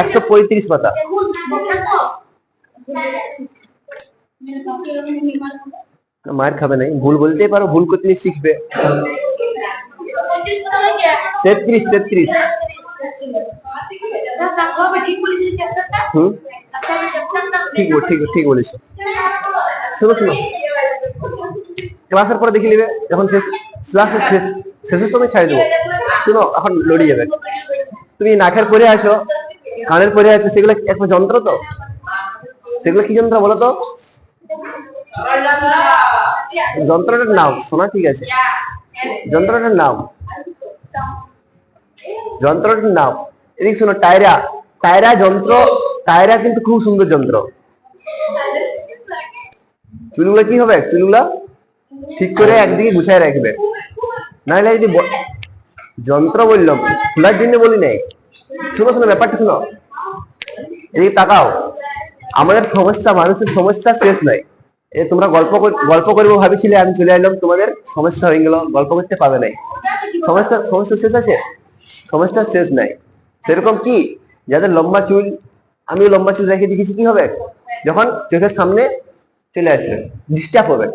একশো পঁয়ত্রিশ পাতা। মার খাবে নাই। ভুল বলতেই পারো, ভুল করতে শিখবে। তেত্রিশ তেত্রিশ। ঠিক ঠিক ঠিক শোনো শোনো। ক্লাসের পরে দেখে নিবে যখন শেষ, ক্লাসের শেষ, শেষের সময় ছাড়ে দেবো। শোনো, এখন লড়িয়ে যাবে। তুমি নাকের পরে আছো কানের পরে আছে, সেগুলো একটা যন্ত্র তো? সেগুলো কি যন্ত্র বলো তো? যন্ত্রটার নাম, শোনা ঠিক আছে। যন্ত্রটার নাম। যন্ত্রটার নাম। এদিকে শোনো টায়রা টায়রা যন্ত্র টায়রা কিন্তু খুব সুন্দর যন্ত্র। চুলগুলো কি হবে? চুলগুলো ঠিক করে একদিকে গুছায় রাখবে। নাহলে যদি যন্ত্র বললাম, খোলার জন্য বলি নাই। শুনো শোনো ব্যাপারটা শোনো। এদিকে তাকাও। আমাদের সমস্যা মানুষের সমস্যা শেষ নাই। তোমরা গল্প গল্প করব ভাবিছিলে আমি চলে এলাম তোমাদের সমস্যা হয়ে গেল গল্প করতে পাবে নাই। সমস্যা সমস্যা শেষ আছে? সমস্যা শেষ নাই। সেরকম কি? যাদের লম্বা চুল আমিও লম্বা চুল রেখে দেখেছি কি হবে? যখন চোখের সামনে চলে আসবে ডিস্টার্ব হবে।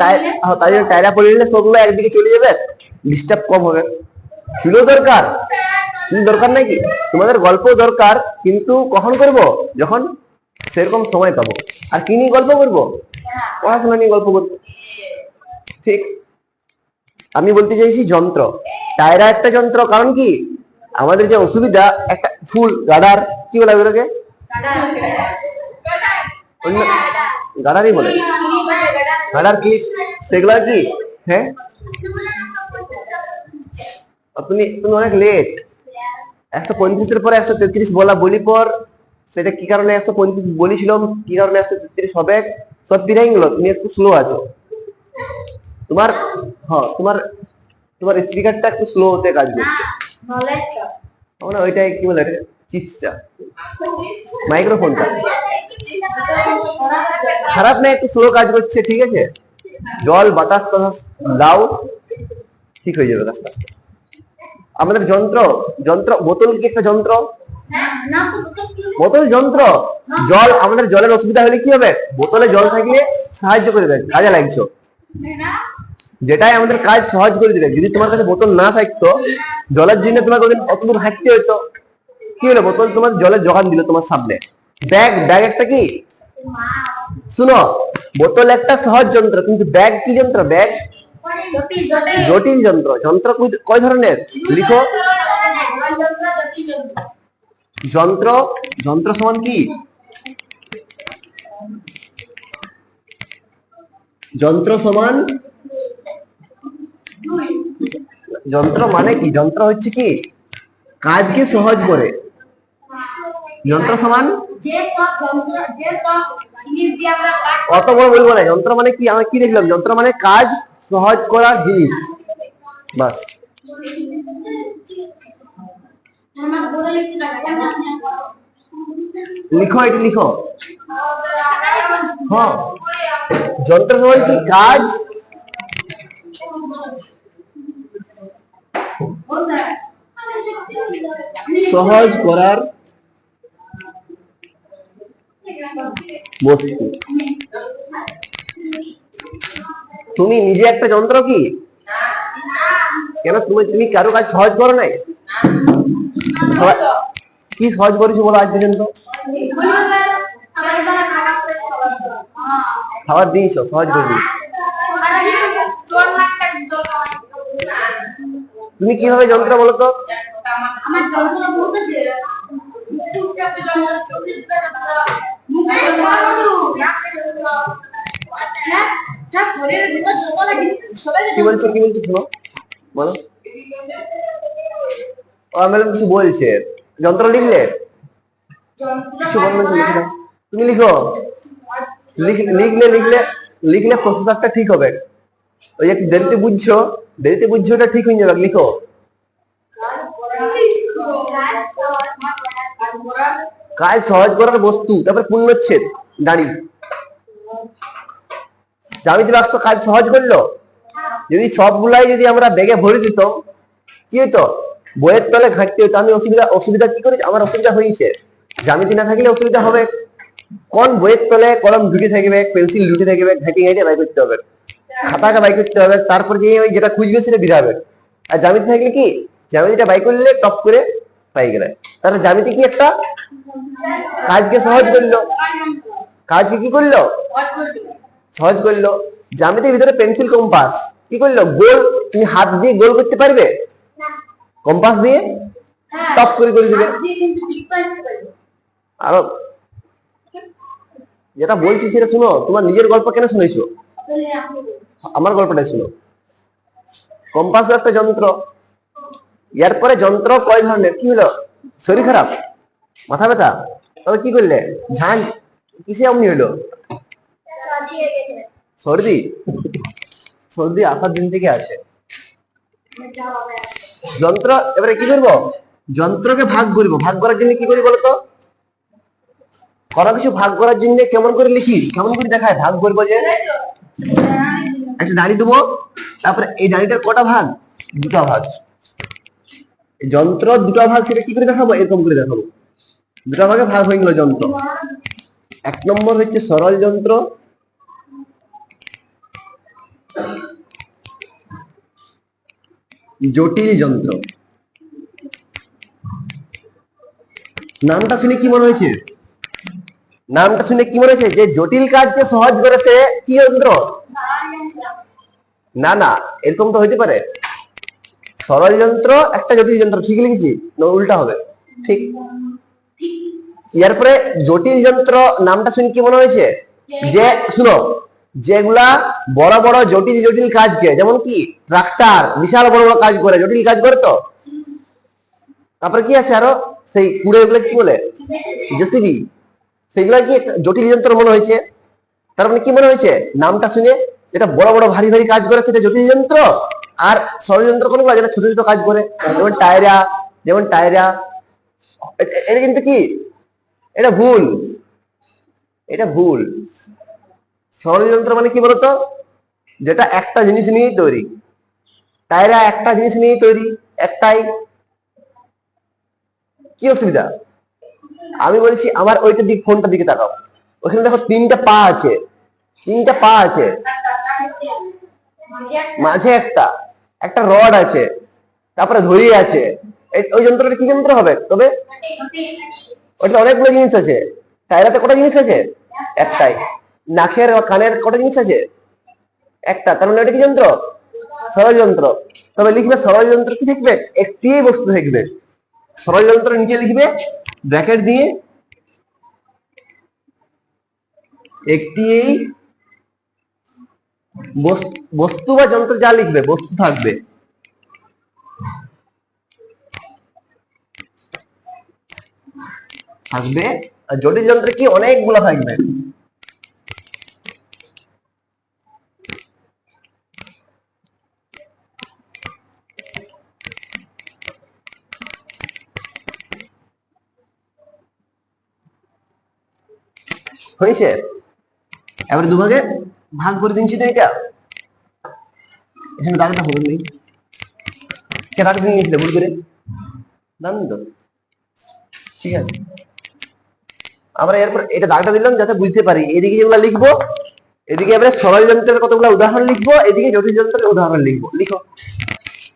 হ্যাঁ, তাই জন্য টায়রা পরে নিলে সবগুলো একদিকে চলে যাবে ডিস্টার্ব কম হবে। চুলও দরকার? চুল দরকার নাকি? তোমাদের গল্প দরকার, কিন্তু কখন করব? যখন সেরকম সময় পাবো। আর কি নিয়ে গল্প করব? পড়াশোনা নিয়ে গল্প করব। ঠিক। আমি বলতে চাইছি যন্ত্র। টায়রা একটা যন্ত্র, কারণ কি? আমাদের যে অসুবিধা, একটা ফুল, গাডার, কি বলে ওগুলোকে অন্য গাডারই বলে। গাডার কি? সেগুলা কি? হ্যাঁ? তুমি তুমি অনেক লেট একশো পঁয়ত্রিশের পরে একশো তেত্রিশ বলা বলি পর সেটা কি কারণে একশো পঁয়ত্রিশ বলেছিলাম কি কারণে একশো তেত্রিশ হবে? সব পিরাই গেল তুমি একটু স্লো আছো। তোমার হ্যাঁ তোমার তোমার স্পিকারটা একটু স্লো হতে কাজ করছে। মানে ওইটা কি বলে চিপসটা মাইক্রোফোনটা খারাপ না একটু স্লো কাজ করছে ঠিক আছে? জল বাতাস টাতাস দাও। ঠিক হয়ে যাবে আস্তে আস্তে। আমাদের যন্ত্র যন্ত্র বোতল কি একটা যন্ত্র? বোতল যন্ত্র? জল আমাদের জলের অসুবিধা হলে কি হবে? বোতলে জল থাকলে সাহায্য করবে কাজে লাগছো। যেটাই আমাদের কাজ সহজ করে দিবে। যদি তোমার কাছে বোতল না থাকতো জলের জন্য তোমাকে ওদিন অত দূর হাঁটতে হতো কি হলো? বোতল তোমার জলের যোগান দিল তোমার সামনে। ব্যাগ ব্যাগ একটা কি? শুনো বোতল একটা সহজ যন্ত্র কিন্তু ব্যাগ কি যন্ত্র? ব্যাগ জটিল যন্ত্র যন্ত্র কয় ধরনের? লিখো। যন্ত্র যন্ত্র সমান কি? যন্ত্র সমান? যন্ত্র মানে কি? যন্ত্র হচ্ছে কি? কাজকে সহজ করে। যন্ত্র সমান? অত বড় বলব না যন্ত্র মানে কি? আমি কি দেখলাম? যন্ত্র মানে কাজ সহজ করার জিনিস। বাস। লিখো এটা, লিখো। হ্যাঁ যন্ত্র সমান কি কাজ? সহজ করার বস্তু। তুমি নিজে একটা যন্ত্র কি? কেন তুমি তুমি কারও কাজ সহজ করো নাই? কি সহজ করেছ বলো আজ পর্যন্ত? খাবার দিয়েছ, সহজ করে দিয়েছ। তুমি কীভাবে যন্ত্র বলো তো? আমার কি বলছো কি বলছো শোনো বলো। ও ম্যাডাম কিছু বলছে। যন্ত্র লিখলে? কিছু। তুমি লিখো। লিখ- লিখলে লিখলে লিখলে প্রসেসরটা ঠিক হবে। ওই একটু দেরিতে বুঝছ দেরিতে বুঝছ ওটা ঠিক হয়ে যাবে। লিখো। কাজ সহজ করার বস্তু তারপর পূর্ণচ্ছেদ দাঁড়ি। জ্যামিতি বাক্স কাজ সহজ করল? যদি সবগুলাই যদি আমরা ব্যাগে ভরে দিতাম কি হতো বইয়ের তলে ঘাটতি হতো আমি অসুবিধা অসুবিধা কি করেছি? আমার অসুবিধা হয়েছে। জ্যামিতি না থাকলে অসুবিধা হবে। কোন বইয়ের তলে কলম ঢুকে থাকবে, পেন্সিল ঢুকে থাকবে, ঘাঁটি ঘাঁটে বাই করতে হবে। খাতাকে বাই করতে হবে। তারপর যে ওই যেটা খুঁজবে সেটা বিরাবে আর জ্যামিতি থাকলে কি? জ্যামিতিটা বাই করলে টপ করে পাই গেলে। তাহলে জ্যামিতি কি একটা? কাজকে সহজ করল। কাজকে কি করল? সহজ করল। জ্যামিতির ভিতরে পেন্সিল কম্পাস কি করল? গোল তুমি হাত দিয়ে গোল করতে পারবে? কম্পাস দিয়ে? টপ করে করে দিবে। আরও। যেটা বলছি সেটা শুনো তোমার নিজের গল্প কেন শুনেছো? আমার গল্পটা শুনো। কম্পাস একটা যন্ত্র। এরপরে যন্ত্র কয় ধরনের? কি হলো? শরীর খারাপ? মাথা ব্যথা? তবে কি করলে? ঝাঁঝ কিসে অমনি হলো? সর্দি? সর্দি আসার দিন থেকে আছে। যন্ত্র, এবারে কি করব? যন্ত্রকে ভাগ করব। ভাগ করার জন্য কি করি বলতো কোনো কিছু ভাগ করার জন্য কেমন করে লিখি? কেমন করে দেখায়? ভাগ করব যে? একটা দাড়ি দেবো, তারপরে এই দাড়িটার কটা ভাগ? দুটা ভাগ। যন্ত্র দুটা ভাগ সেটা কি করে দেখাবো? এরকম করে দেখাবো। দুটা ভাগে ভাগ হয়ে গেল যন্ত্র। এক নম্বর হচ্ছে সরল যন্ত্র। জটিল যন্ত্র। নামটা শুনে কি মনে হয়েছে? নামটা শুনে কি মনে হয়েছে? যে জটিল কাজকে সহজ করে সে কি যন্ত্র? না না, এরকম তো হইতে পারে। সরল যন্ত্র, একটা জটিল যন্ত্র, ঠিক লিখেছি? উল্টা হবে। ঠিক। এরপরে জটিল যন্ত্র, নামটা শুনে কি মনে হয়েছে? যে, শুনো যেগুলা বড় বড় জটিল জটিল কাজকে যেমন কি ট্রাক্টর বিশাল বড় বড় কাজ করে, জটিল কাজ করে তো? তারপরে কি আছে আরও? সেই কুড়ে কি বলে? জেসিবি। সেগুলা কি জটিল যন্ত্র মনে হয়েছে? তার মানে কি মনে হয়েছে? নামটা শুনে যেটা বড় বড় ভারী ভারী কাজ করে সেটা জটিল যন্ত্র? আর ষড়যন্ত্র কোনগুলো যেটা ছোট ছোট কাজ করে, যেমন টায়রা যেমন টায়রা এটা কিন্তু কি? এটা ভুল। এটা ভুল। ষড়যন্ত্র মানে কি বলতো? যেটা একটা জিনিস নিয়েই তৈরি। টায়রা একটা জিনিস নিয়েই তৈরি, একটাই। কি অসুবিধা? আমি বলছি আমার ওইটা দিক ফোনটা দিকে তাকাও। ওখানে দেখো তিনটা পা আছে। তিনটা পা আছে। মাঝে একটা। একটা রড আছে। তারপরে ধরি আছে। ওই যন্ত্রটা কি যন্ত্র হবে? তবে ওটা অনেকগুলো জিনিস আছে। টায়রাতে কটা জিনিস আছে? একটাই। নাকের বা কানের কটা জিনিস আছে? একটা, তার মানে ওটা কি যন্ত্র? সরলযন্ত্র তবে লিখবে সরলযন্ত্র কি থাকবে? একটি বস্তু থাকবে। সরল যন্ত্র নিচে লিখবে ব্র্যাকেট দিয়ে একটি বস্তু বা যন্ত্র যা লিখবে, বস্তু থাকবে। থাকবে। আর জটিল যন্ত্রে কি অনেকগুলো থাকবে? হয়েছে? এবারে দুভাগে ভাগ করে দিচ্ছি তো এটা। এখানে দাগটা হবে নেই। কে দাগ ভেঙে গেছিলে, ভুল করে। জানেন তো? ঠিক আছে। আমরা এরপর এটা দাগটা দিলাম যাতে বুঝতে পারি। এদিকে যেগুলো লিখব, এদিকে এবারে সরল যন্ত্রের কতগুলো উদাহরণ লিখব, এদিকে জটিল যন্ত্রের উদাহরণ লিখব। লিখো।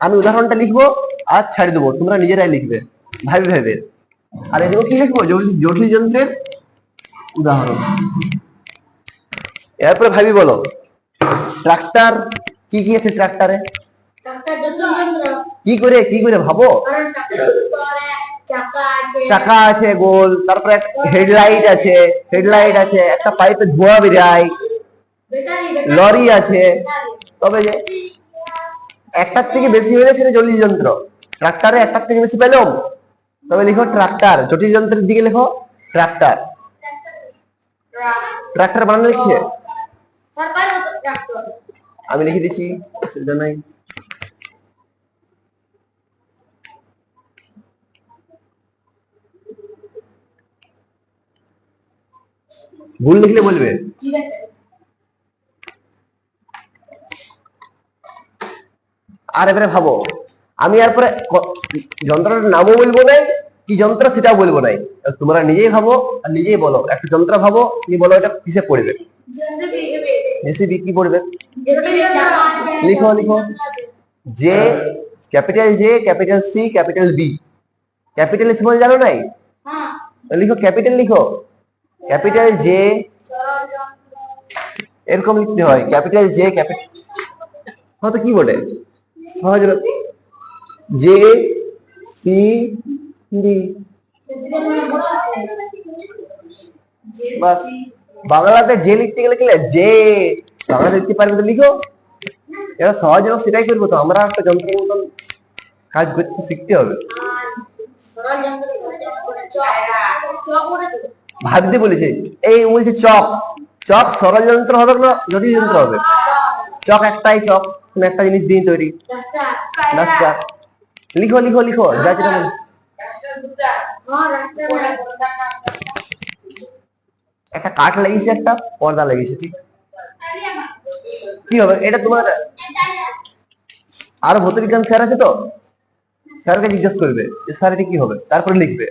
আমি উদাহরণটা লিখব আর ছাড়ি দেবো। তোমরা নিজেরাই লিখবে, ভাবে ভাবে। আর এদিকে কি লিখব? জটিল যন্ত্রের উদাহরণ। এরপরে ভাবি বলো ট্রাক্টর কি কি আছে ট্রাক্টরে কি করে কি করে ভাবো? চাকা আছে। গোল তারপরে হেডলাইট আছে হেডলাইট আছে একটা পাইপে ধোঁয়া বেরায় লরি আছে। তবে যে একটার থেকে বেশি হলে সেটা জটিল যন্ত্র। ট্রাক্টরে একটার থেকে বেশি পেলাম। তবে লিখো ট্রাক্টর জটিল যন্ত্রের দিকে লেখো ট্রাক্টর ট্রাক্টর বানানো লিখছে? আমি লিখে দিচ্ছি অসুবিধা নাই। ভুল লিখলে বলবে। আর এবারে ভাবো, আমি এরপরে যন্ত্রটার নামও বলব নাই কি যন্ত্র সেটা বলব নাই। তোমরা নিজেই ভাবো আর নিজেই বলো। একটা যন্ত্র ভাবো তুমি বলো এটা কিসে পড়বে। জেসিবি কি পড়বে? লিখো, লিখো। J capital J capital C capital B capital small জানো নাই? হ্যাঁ লিখো ক্যাপিটাল লিখো। ক্যাপিটাল জে এরকম লিখতে হয়। ক্যাপিটাল জে ক্যাপিটাল হয়তো কি বলে? সহজ জে সি বাস, বাংলাতে যে লিখতে গেলে কি লে? যে বাংলা লিখতে পারবে তো লিখো। এরা সহজ হোক সেটাই করব তো, আমরা একটা যন্ত্রের মতন কাজ করতে শিখতে হবে। ভাবতে বলেছে, এই বলছে চক। চক সরল যন্ত্র হবে না জটিল যন্ত্র হবে? চক একটাই চক একটা জিনিস দিয়ে তৈরি। লিখো লিখো লিখো, যা যেটা একটা কাঠ লাগিয়েছে একটা পর্দা লাগিয়েছে ঠিক? কি হবে? এটা তোমার আরও ভৌতবিজ্ঞান স্যার আছে তো? স্যারকে জিজ্ঞেস করবে যে স্যার, এটা কি হবে? তারপরে লিখবে।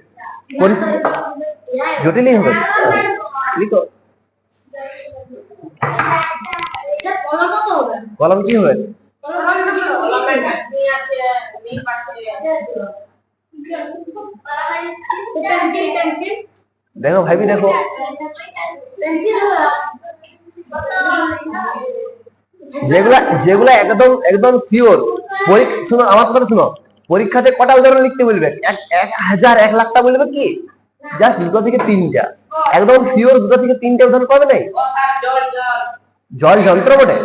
জটিলই হবে। লিখো। কলম কি হবে? দেখো ভাবি দেখো যেগুলা যেগুলা একদম একদম শিওর শুনো আমার কথা শুনো পরীক্ষাতে কটা উদাহরণ লিখতে বলবে এক হাজার এক লাখটা বলবে কি জাস্ট দুটো থেকে তিনটা একদম শিওর দুটো থেকে তিনটা উদাহরণ পাবে নাই জল যন্ত্র বটে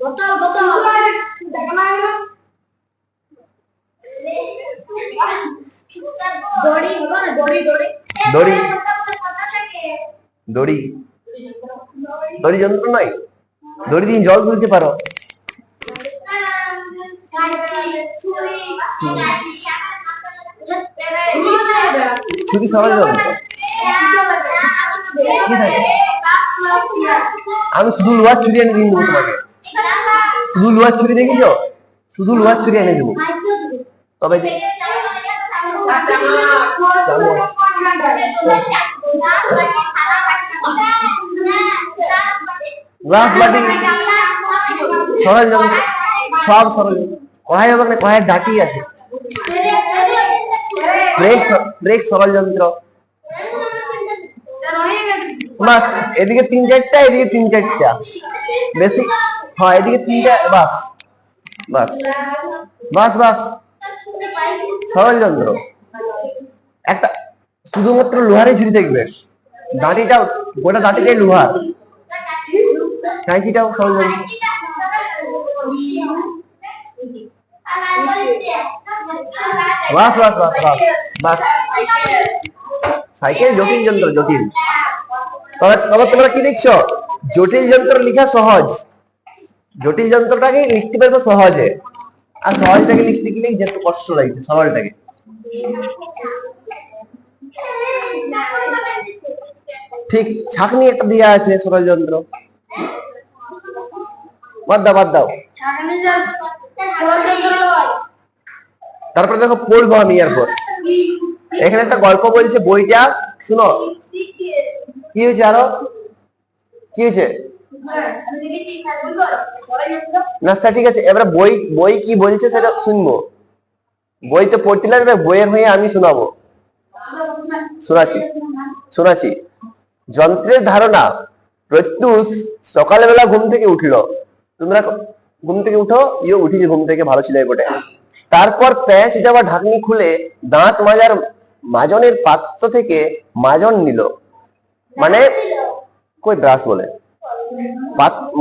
বোতল বোতল দড়ি যন্ত্র নয়। দড়ি দিয়ে জল তুলতে পারো। সরল যন্ত্র আমি শুধু লোহার ছুরি এনে দিয়ে দেবো তোমাকে। শুধু লোহার ছুরি দেখেছ? শুধু লোহার ছুরি এনে দেবো। তবে গ্লাস বাটি সরল সব যন্ত্র। কড়াই না কড়াইয়ের ডাটি আছে। ব্রেক ব্রেক সরল বাস, এদিকে তিন চারটা, এদিকে তিন চারটা। বেশি হ্যাঁ এদিকে তিনটা, বাস। বাস। বাস বাস। সরল যন্ত্র একটা শুধুমাত্র লোহারে ঝুড়ি থাকবে দাঁড়িটাও, গোটা দাঁড়িটাই লোহার। কাঁচিটাও সরল যন্ত্র বাস বাস বাস বাস। সাইকেল জটিল যন্ত্র, জটিল। তবে তবে তোমরা কি দেখছ? জটিল যন্ত্র লেখা সহজ। জটিল যন্ত্রটাকে লিখতে পারব সহজে। আর সহজটাকে লিখতে গেলে যে একটু কষ্ট লাগছে সরলটাকে ঠিক, ছাকনি একটা দেওয়া আছে সরল যন্ত্র বাদ দাও বাদ দাও। তারপরে দেখো, পড়ব আমি এরপর। এখানে একটা গল্প বলছে, বইটা, শুনো। কি হয়েছে আরও? কি হয়েছে? না স্যার, ঠিক আছে, এবারে বই বই কি বলছে সেটা শুনব। বই তো পড়তে লাগবে, বইয়ের হয়ে আমি শোনাবো। শোনাচ্ছি শোনাচ্ছি। যন্ত্রের ধারণা, প্রত্যুষ সকালবেলা ঘুম থেকে উঠল। তোমরা ঘুম থেকে উঠো ইয়ে উঠেছে ঘুম থেকে, ভালো ছিল বটে। তারপর প্যাঁচ দেওয়া ঢাকনি খুলে দাঁত মাজার মাজনের পাত্র থেকে মাজন নিল। মানে কই ব্রাশ বলে?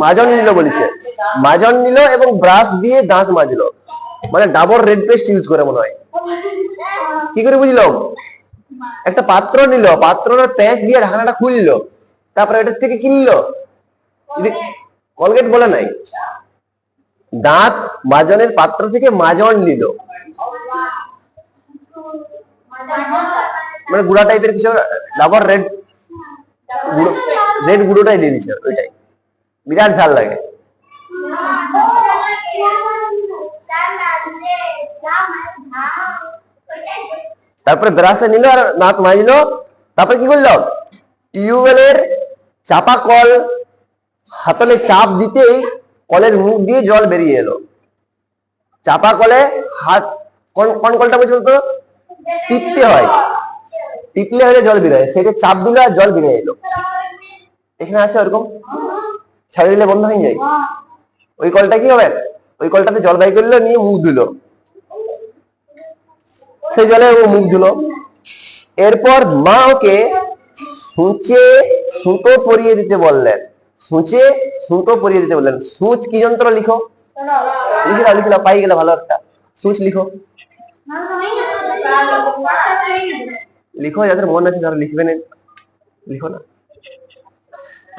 মাজন নিল বলেছে। মাজন নিল এবং ব্রাশ দিয়ে দাঁত মাজলো। মানে ডাবর রেড পেস্ট ইউজ করে মনে হয়। কি করে বুঝলাম একটা পাত্র নিল প্যাঁচ দিয়ে ঢাকনাটা খুললো। তারপরে এটার থেকে কিনলো। কলগেট বলে নাই। দাঁত মাজনের পাত্র থেকে মাজন নিল। মানে গুড়া টাইপের কিছু ডাবর রেড রেড গুঁড়োটাই দিয়ে দিচ্ছে, ওইটাই। বিরাট ঝাল লাগে। তারপরে ব্রাশে নিল আর নাক মারিল তারপরে কি করল? টিউবওয়েলের চাপা কল হাতলে চাপ দিতেই কলের মুখ দিয়ে জল বেরিয়ে এলো। চাপা কলে হাত, কোন কলটা বলছো তো টিপতে হয়। টিপলে হলে জল বেরোয় সেটা চাপ দিলে আর জল বেরিয়ে। এলো এখানে আছে ওরকম? ছেড়ে দিলে বন্ধ হয়ে যায়। ওই কলটা কি হবে? ওই কলটাতে জল বাই করল, নিয়ে মুখ ধুলো। সেই জলে ও মুখ ধুলো। এরপর মা ওকে সূচে সুতো পরিয়ে দিতে বললেন। সূচে সুতো পরিয়ে দিতে বললেন। সূচ কি যন্ত্র লিখো? লিখে দাও, পাই গেলে ভালো একটা। সূচ লিখো। লিখো, যাদের মন আছে তারা লিখবে না। লিখো না।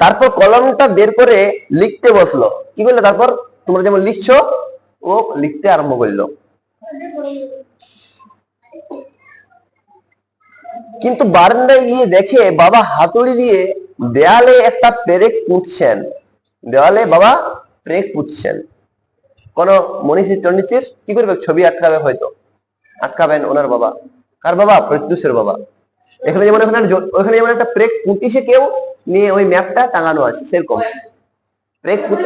তারপর কলমটা বের করে লিখতে বসল। কি করল তারপর? তোমরা যেমন লিখছো, ও লিখতে আরম্ভ করল। কিন্তু বারান্দায় গিয়ে দেখে বাবা হাতুড়ি দিয়ে দেয়ালে একটা পেরেক পুঁতছেন। দেওয়ালে বাবা পেরেক পুঁতছেন। কোন মনীষী চন্ডিচির কি করবে? ছবি আটকাবে হয়তো। আটকাবেন ওনার বাবা। কার বাবা? প্রত্যুষের বাবা। এখানে যেমন ওখানে ওখানে যেমন একটা প্রেক পুঁতিছে কেউ, নিয়ে ওই ম্যাপটা টাঙানো আছে, সেরকম। প্রেক পুঁত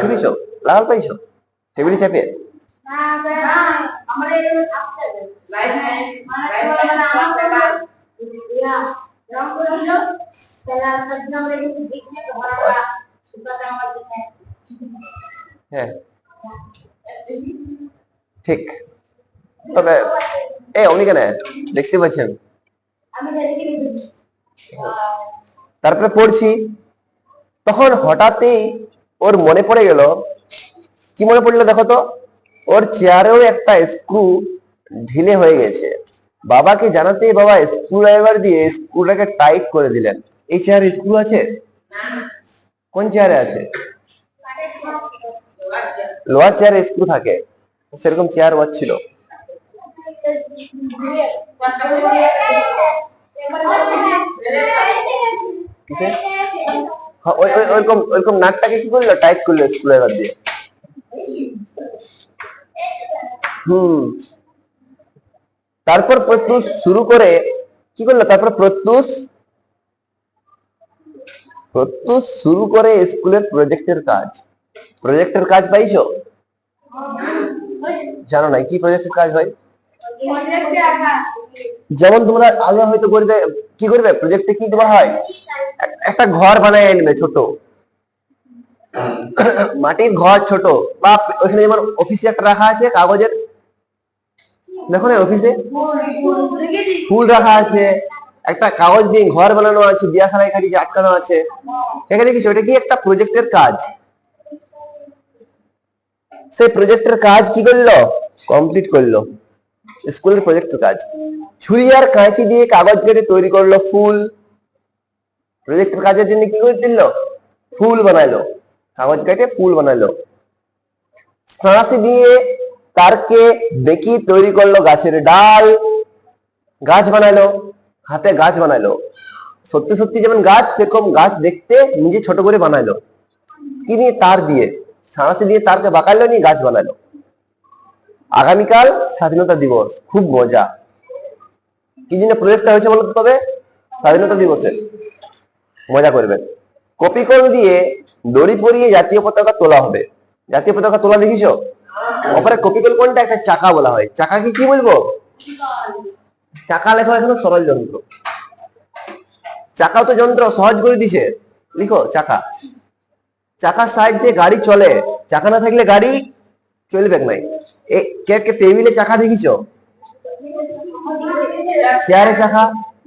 শুনিস লাগাল পাইছো? টেবিলে চাপিয়ে। হ্যাঁ। ঠিক। তবে এ উনি কেন? দেখতে পাচ্ছেন। তারপরে পড়ছি। তখন হঠাৎই ওর মনে পড়ে গেল। কি মনে পড়ল দেখো তো? ওর চেয়ারেও একটা স্ক্রু ঢিলে হয়ে গেছে। বাবাকে জানাতেই বাবা স্ক্রু ড্রাইভার দিয়ে স্ক্রুটাকে টাইট করে দিলেন। এই চেয়ারে স্ক্রু আছে? কোন চেয়ারে আছে? লোহার চেয়ারে স্ক্রু থাকে। সেরকম চেয়ার ওয়ার ছিল। হুম। তারপর প্রত্যুষ শুরু করে কি করল? তারপর প্রত্যুষ প্রত্যুষ শুরু করে স্কুলের প্রজেক্টের কাজ। প্রজেক্টের কাজ পাইছো? জানো না কি প্রজেক্টের কাজ ভাই যেমন তোমরা আগে হয়তো করবে, কি করবে? প্রজেক্টে কি তোমার হয়? একটা ঘর বানায় আনবে ছোট। মাটির ঘর ছোট। বা ওখানে যেমন অফিসে একটা রাখা আছে, কাগজের। দেখো না অফিসে ফুল রাখা আছে। একটা কাগজ দিয়ে ঘর বানানো আছে, বিয়া সালাই খাটি আটকানো আছে। এখানে কিছু ওটা কি একটা প্রজেক্টের কাজ? সেই প্রজেক্টের কাজ কি করল? কমপ্লিট করল। স্কুলের প্রজেক্টের কাজ? ছুরি আর কাঁচি দিয়ে কাগজ কেটে তৈরি করল ফুল। প্রজেক্টের কাজের জন্য কি করে দিল ফুল বানাইলো কাগজ কেটে ফুল বানাইলো সাঁড়াশি দিয়ে তারকে বেঁকি তৈরি করল গাছের ডাল। গাছ বানাইলো হাতে গাছ বানাইলো সত্যি সত্যি যেমন গাছ, সেরকম গাছ দেখতে নিজে ছোট করে বানাইলো কি নিয়ে তার দিয়ে? সাঁড়াশি দিয়ে তারকে বাঁকাইলো নিয়ে গাছ বানাইলো আগামীকাল স্বাধীনতা দিবস, খুব মজা। কি জন্য প্রজেক্টটা হয়েছে বলতো তবে? স্বাধীনতা দিবসে। মজা করবেন। কপি কল দিয়ে দড়ি পরিয়ে জাতীয় পতাকা তোলা হবে। জাতীয় পতাকা তোলা দেখিছো? ওপরে কপি কল কোনটা? একটা চাকা বলা হয়। চাকাকে কি বলব? চাকা লেখা এখনও সরল যন্ত্র। চাকা তো যন্ত্র, সহজ করে দিছে। লিখো, চাকা। চাকার সাহায্যে গাড়ি চলে। চাকা না থাকলে গাড়ি চলবে নাই কে কে টেবিলে চাকা দেখিছো? চেয়ারে চাকা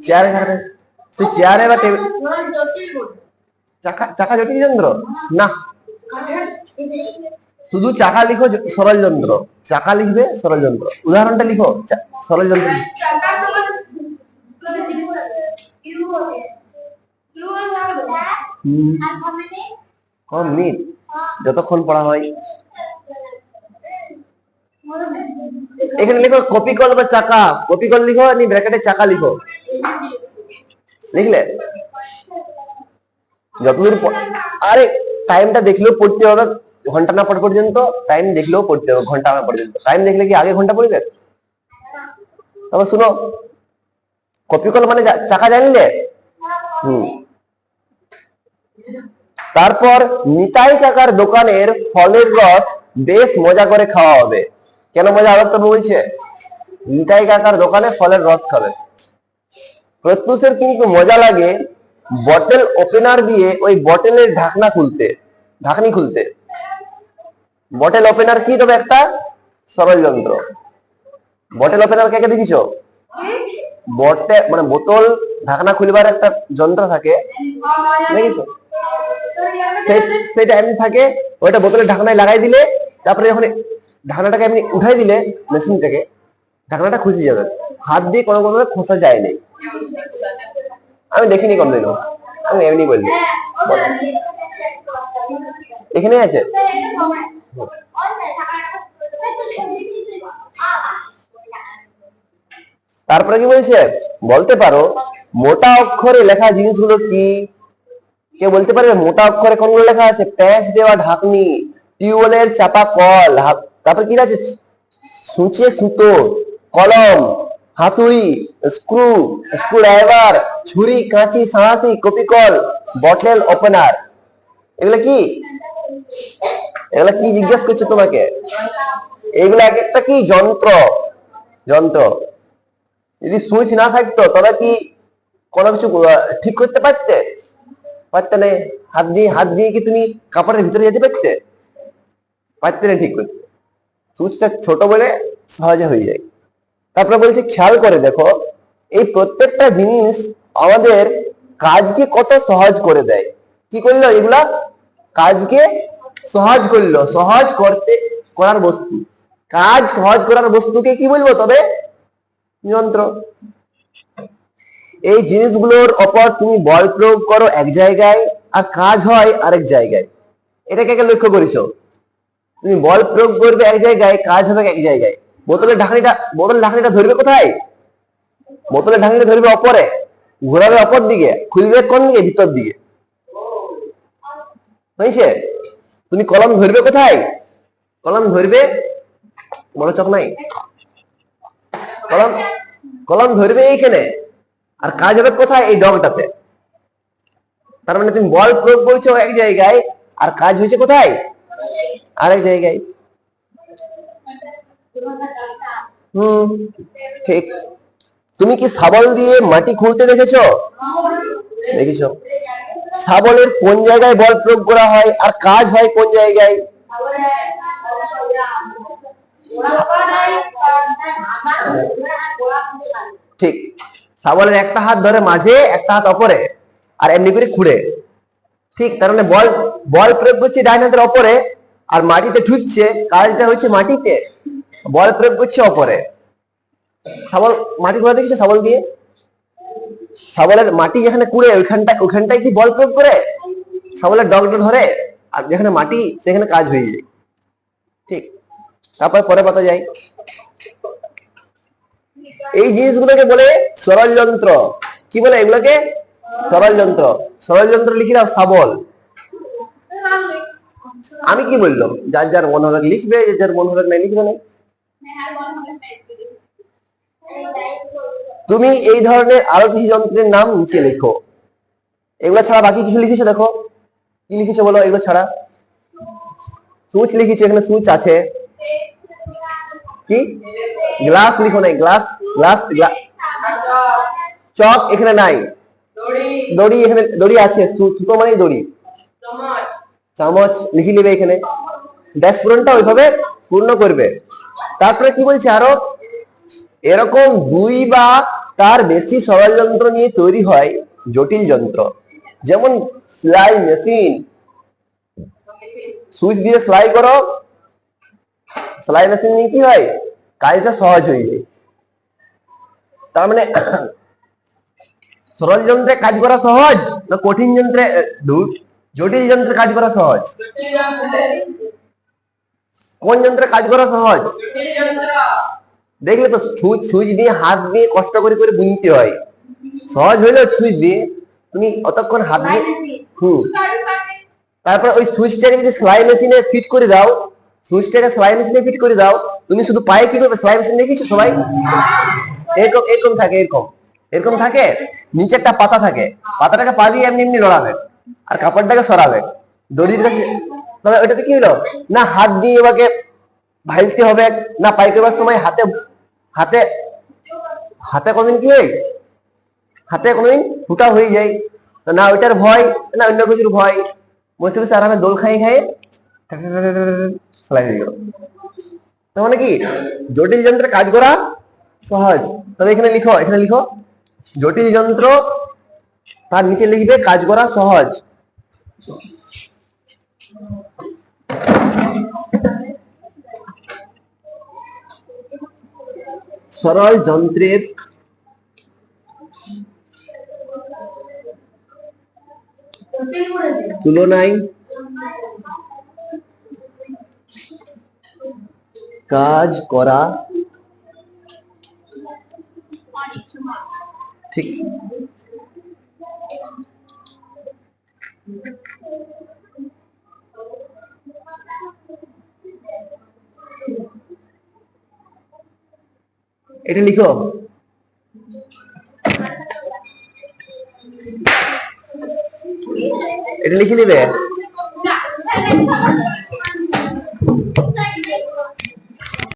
চেয়ারে চাকা। সেই চেয়ারে বা টেবিল চাকা চাকা জটিল যন্ত্র না। শুধু চাকা লিখো সরল যন্ত্র চাকা লিখবে সরল যন্ত্র উদাহরণটা লিখো সরল যন্ত্র কম মিনিট যতক্ষণ পড়া হয়। এখানে লিখো, কপি কল বা চাকা। কপি কল লিখো নি ব্র্যাকেটে চাকা লিখো। লিখলে? যতদূর আরে টাইমটা দেখলেও পড়তে হবে, ঘণ্টা না পড় পর্যন্ত টাইম দেখলেও পড়তে হবে, ঘণ্টা না পর্যন্ত। টাইম দেখলে কি আগে ঘণ্টা পড়বে? তবে শুনো কপিকল মানে চাকা জানলে? হুম। তারপর নিতাই কাকার দোকানের ফলের রস বেশ মজা করে খাওয়া হবে। কেন মজা তবে বলছে? নিতাই কাকার দোকানে ফলের রস খাবে। প্রত্যুষের কিন্তু মজা লাগে বটেল ওপেনার দিয়ে ওই বটেলের ঢাকনা খুলতে, ঢাকনি খুলতে। বটেল ওপেনার কি তবে একটা? সরল যন্ত্র বটেল ওপেনার কে কে দেখিছো? বটে মানে বোতল, ঢাকনা খুলবার একটা যন্ত্র থাকে। দেখিছো? সেই- এমনি থাকে, ওইটা বোতলের ঢাকনায় লাগাই দিলে, তারপরে যখন ঢাকনাটাকে এমনি উঠাই দিলে মেশিনটাকে ঢাকনাটা খুঁজে যাবে। হাত দিয়ে কোনো কোনো খোসা যায় নাই। আমি দেখিনি কোনদিনও আমি এমনি বললি এখানে আছে? তারপরে কি বলছে? বলতে পারো, মোটা অক্ষরে লেখা জিনিসগুলো কি? কেউ বলতে পারবে? মোটা অক্ষরে কোনগুলো লেখা আছে? প্যাঁচ দেওয়া ঢাকনি, টিউবওয়েলের চাপা কল তারপরে কি আছে? সূচে সুতো, কলম, হাতুড়ি, স্ক্রু স্ক্রু ড্রাইভার, ছুরি, কাঁচি সাঁড়াশি কপিকল, বটল ওপেনার। এগুলো কি? এগুলা কি জিজ্ঞেস করছে তোমাকে? এগুলো এক একটা কি যন্ত্র? যন্ত্র। যদি সুইচ না থাকতো, তবে কি কোনো কিছু ঠিক করতে পারতে? পারতে না? হাত দিয়ে হাত দিয়ে কি তুমি কাপড়ের ভিতরে যেতে পারতে? পারতে না ঠিক করতে? সুইচটা ছোট বলে সহজে হয়ে যায়। তারপরে বলছে, খেয়াল করে দেখো, এই প্রত্যেকটা জিনিস আমাদের কাজকে কত সহজ করে দেয়। কি করল? এগুলা কাজকে সহজ করল। সহজ করতে, করার বস্তু। কাজ সহজ করার বস্তুকে কি বলব তবে? যন্ত্র এই জিনিসগুলোর ওপর তুমি বল প্রয়োগ করো এক জায়গায়, আর কাজ হয় আরেক জায়গায়। এটাকে লক্ষ্য করেছ? তুমি বল প্রয়োগ করবে এক জায়গায়, কাজ হবে এক জায়গায়। বোতলের ঢাকনিটা বোতলের ঢাকনিটা ধরবে কোথায়? বোতলের ঢাকনিটা ধরবে অপরে। ঘোরাবে অপর দিকে, খুলবে কোন দিকে? ভিতর দিকে। হয়েছে? তুমি কলম ধরবে কোথায়? কলম ধরবে, বড় চক নাই। কলম কলম ধরবে এইখানে। আর কাজ হবে কোথায়? এই ডগটাতে। তার মানে তুমি বল প্রয়োগ করছ এক জায়গায়, আর কাজ হয়েছে কোথায়? আরেক জায়গায়। হুম, ঠিক। তুমি কি শাবল দিয়ে মাটি খুঁড়তে দেখেছ? দেখেছ। শাবলের কোন জায়গায় বল প্রয়োগ করা হয় আর কাজ হয় কোন জায়গায়? ঠিক। শাবলের একটা হাত ধরে মাঝে, একটা হাত অপরে, আর এমনি করে খুঁড়ে। ঠিক, তার মানে বল বল প্রয়োগ করছে ডাইন হাতের অপরে আর মাটিতে ঠুকছে কাজটা হচ্ছে মাটিতে। বল প্রয়োগ করছে অপরে শাবল, মাটি ঘোরা দেখেছ শাবল দিয়ে? শাবলের মাটি যেখানে কুড়ে ওইখানটায় ওইখানটায় কি বল প্রয়োগ করে? শাবলের ডগটা ধরে আর যেখানে মাটি, সেখানে কাজ হয়ে যায়। ঠিক, তারপর পরে পাতা যায় এই জিনিসগুলোকে বলে সরল যন্ত্র কি বলে এগুলোকে? সরল যন্ত্র সরল যন্ত্র লিখি দাও শাবল আমি কি বললাম? যার যার মন হবে লিখবে যার যার মন হবে না লিখবে না। তুমি এই ধরনের আরও কিছু যন্ত্রের নাম নিচে লেখো। এগুলো ছাড়া বাকি কিছু লিখেছো দেখো? কি লিখেছো বলো এগুলো ছাড়া? সুচ লিখেছো, এখানে সুইচ আছে। কি? গ্লাস লিখো নাই, গ্লাস গ্লাস চক এখানে নাই। দড়ি এখানে, দড়ি আছে সুতো মানে দড়ি। চামচ লিখে নেবে এখানে। ব্যাস, পূরণটা ওইভাবে পূর্ণ করবে। তারপরে কি বলছে আরও? এরকম দুই বা তার বেশি সরল যন্ত্র নিয়ে তৈরি হয় জটিল যন্ত্র। যেমন সেলাই মেশিন সুইচ দিয়ে সেলাই করো। সেলাই মেশিন নিয়ে কি হয়? কাজটা সহজ হয়ে যায়। তার মানে সরল যন্ত্রে কাজ করা সহজ না কঠিন যন্ত্রে জটিল যন্ত্রে কাজ করা সহজ? কোন যন্ত্রে কাজ করা সহজ? দেখলে তো সুইচ সুইচ দিয়ে হাত দিয়ে কষ্ট করে করে বুনতে হয়। সহজ হইলেও সুইচ দিয়ে তুমি অতক্ষণ হাত দিয়ে হুম। তারপর ওই সুইচটাকে যদি সেলাই মেশিনে ফিট করে দাও সুইচটাকে সেলাই মেশিনে ফিট করে দাও তুমি শুধু পায়ে কি করবে? সেলাই মেশিন দেখিছো সবাই? এরকম এরকম থাকে এরকম। এরকম থাকে, নিচে একটা পাতা থাকে, পাতাটাকে পা দিয়ে এমনি এমনি লড়াবে আর কাপড়টাকে সরাবে। দড়ির কাছে, তবে ওইটাতে কি হলো? না হাত দিয়ে ওকে ভাইলতে হবে, না পাই করবার সময় হাতে হাতে হাতে কোনদিন কি হয়? হাতে কোনোদিন ফুটা হয়ে যায়। না ওইটার ভয়, না অন্য কিছুর ভয়। বসে বসে আরামে দোল খাই খাই সেলাই হয়ে গেল। তার মানে কি? জটিল যন্ত্রে কাজ করা সহজ। তবে এখানে লিখো এখানে লিখো। জটিল যন্ত্র তার নিচে লিখবে কাজ করা সহজ। সরল যন্ত্রের তুলনায় কাজ করা ঠিক। এটা লিখো। এটা লিখে নেবে?